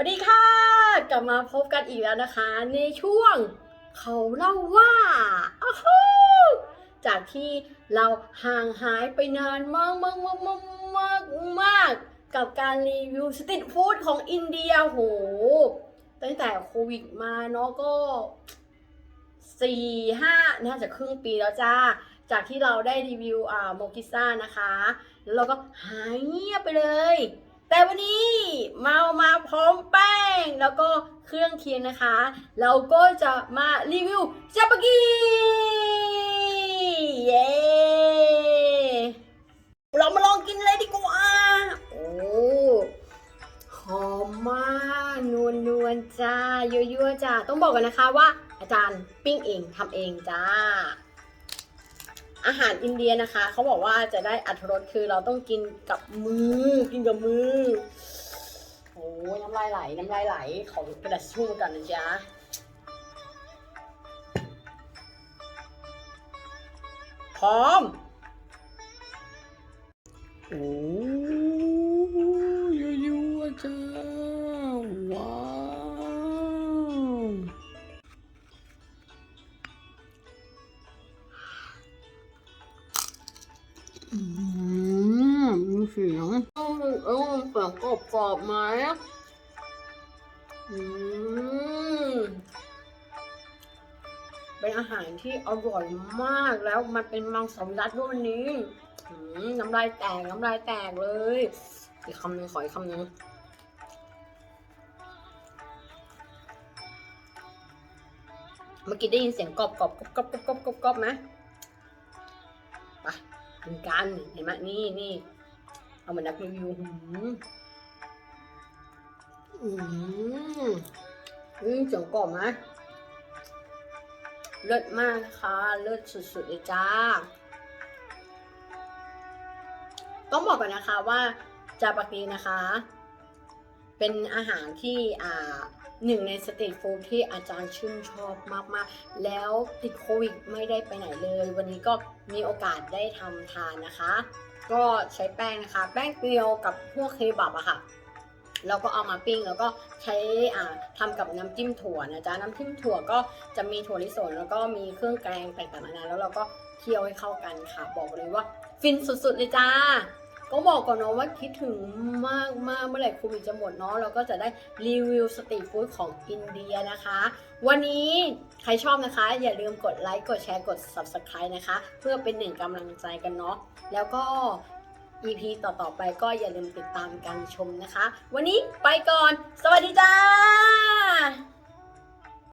ัสดีค่ะ กลับมาพบกันอีกแล้วนะคะ ในช่วงเขาเล่าว่าอ้าวจากที่เราห่างหายไปนานมากมากมากมากมากมากกับการรีวิวสตรีทฟู้ดของอินเดียโห ตั้งแต่โควิดมาเนาะก็สี่ห้าน่าจะครึ่งปีแล้วจ้า จากที่เราได้รีวิวอ่าโมกิซ่านะคะ แล้วเราก็หายเงียบไปเลย แต่วันนี้ พร้อมแป้ง แล้วก็เครื่องเคียงนะคะ เราก็จะมารีวิวจาปากีเย้เรามาลองกินเลยดีกว่า โอ้หอมมากนวลนวลๆจ้ายั่วๆจ้าต้องบอกกันนะคะว่า อาจารย์ปิ้งเองทำเองจ้าอาหารอินเดียนะคะ เขาบอกว่าจะได้อัตรสคือเราต้องกินกับมือ กินกับมือ ยน้ำลายไหล น้ำลายไหล ขอกระดาษชู่ก่อนนะจ๊ะพร้อมโอ้ยยั่วจ้าว้าวอืม เสียงเออเออเสียงกรอบกรอบไหมอืมเป็นอาหารที่อร่อยมากแล้วมันเป็นมังสวิรัตด้วยวันนี้น้ำลายแตกน้ำลายแตกเลยอีกคำหนึ่งขออีกคำหนึ่งเมื่อกี้ได้ยินเสียงกรอบกรอบกรอบกรอบกรอบกรอบกรอบไหมไปเหมือนกันเห็นไหมนี่นี่ เอาเหมือนนักรีวิวหืมอืมนี่เสียงกรอบไหมเลิศมากนะคะเลิศสุดๆเลยจ้า ต้องบอกก่อนนะคะว่าจาปากีนะคะ เป็นอาหารที่อ่าหนึ่งในสตรีทฟู้ดที่อาจารย์ชื่นชอบมาก ๆ แล้วติดโควิดไม่ได้ไปไหนเลย วันนี้ก็มีโอกาสได้ทำทานนะคะ ก็ใช้แป้งนะคะ แป้งเกลียวกับพวกเคบับอะค่ะแล้วก็เอามาปิ้งแล้วก็ใช้อ่าทำกับน้ำจิ้มถั่วนะจ๊ะน้ำจิ้มถั่วก็จะมีถั่วลิสงแล้วก็มีเครื่องแกงต่างๆนานาแล้วเราก็เคี่ยวให้เข้ากันค่ะ บอกเลยว่า ฟินสุดๆเลยจ้า ก็บอกก่อนเนาะว่าคิดถึงมากมากๆเมื่อไหร่โควิดจะหมดเนาะเราก็จะได้รีวิวสตรีทฟู้ดของอินเดียนะคะ วันนี้ใครชอบนะคะ อย่าลืมกดไลค์กดแชร์กด Subscribe นะคะ เพื่อเป็นหนึ่งกำลังใจกันเนาะแล้วก็ EP ต่อๆไปก็อย่าลืมติดตามกันชมนะคะ วันนี้ไปก่อน สวัสดีจ้า